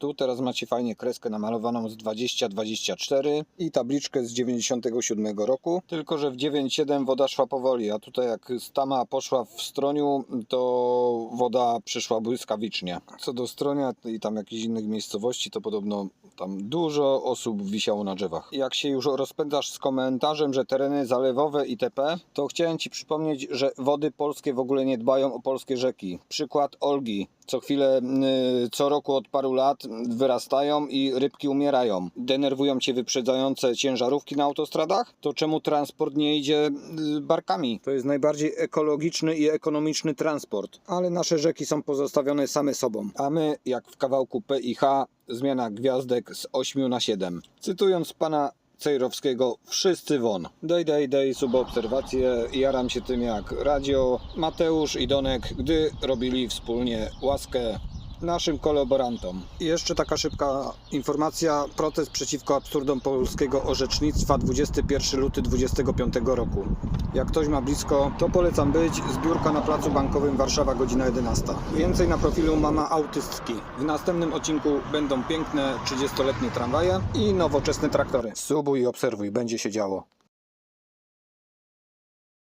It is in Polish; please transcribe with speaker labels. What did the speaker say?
Speaker 1: Tu teraz macie fajnie kreskę namalowaną z 2024 i tabliczkę z 97 roku. Tylko, że w 9.7 woda szła powoli, a tutaj jak stama poszła w stroniu, to woda przyszła błyskawicznie. Co do stronia i tam jakichś innych miejscowości, to podobno tam dużo osób wisiało na drzewach. Jak się już rozpędzasz z komentarzem, że tereny zalewowe itp., to chciałem Ci przypomnieć, że wody polskie w ogóle nie dbają o polskie rzeki. Przykład Olgi. Co chwilę, y, co roku od paru lat wyrastają i rybki umierają. Denerwują Cię wyprzedzające ciężarówki na autostradach? To czemu transport nie idzie y, barkami? To jest najbardziej ekologiczny i ekonomiczny transport. Ale nasze rzeki są pozostawione same sobą. A my, jak w kawałku P i H, zmiana gwiazdek z 8 na 7. Cytując pana Cejrowskiego, wszyscy won. Daj, daj, daj subobserwację, jaram się tym jak radio, Mateusz i Donek, gdy robili wspólnie łaskę naszym kolaborantom. Jeszcze taka szybka informacja, protest przeciwko absurdom polskiego orzecznictwa 21 luty 25 roku. Jak ktoś ma blisko, to polecam być, zbiórka na placu bankowym Warszawa, godzina 11. Więcej na profilu Mama Autystki. W następnym odcinku będą piękne 30-letnie tramwaje i nowoczesne traktory. Subuj i obserwuj, będzie się działo.